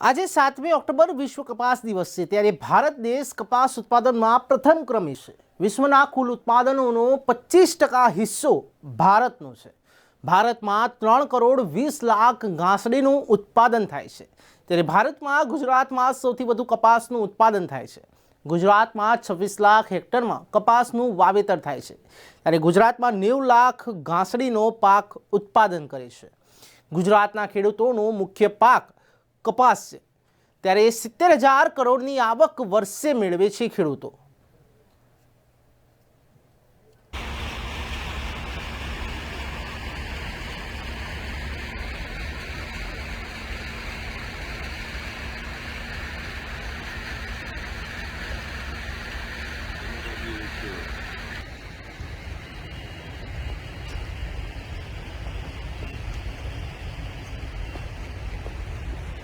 આજે સાતમી ઓક્ટોબર વિશ્વ કપાસ દિવસ છે, ત્યારે ભારત દેશ કપાસ ઉત્પાદનમાં પ્રથમ ક્રમે છે. વિશ્વના કુલ ઉત્પાદનોનો પચીસ ટકા હિસ્સો ભારતનો છે. ભારતમાં ત્રણ કરોડ વીસ લાખ ઘાસડીનું ઉત્પાદન થાય છે. ત્યારે ભારતમાં ગુજરાતમાં સૌથી વધુ કપાસનું ઉત્પાદન થાય છે. ગુજરાતમાં છવ્વીસ લાખ હેક્ટરમાં કપાસનું વાવેતર થાય છે. ત્યારે ગુજરાતમાં નેવું લાખ ઘાસડીનો પાક ઉત્પાદન કરે છે. ગુજરાતના ખેડૂતોનો મુખ્ય પાક કપાસ છે. ત્યારે એ સિત્તેર હજાર કરોડની આવક વર્ષે મેળવે છે ખેડૂતો.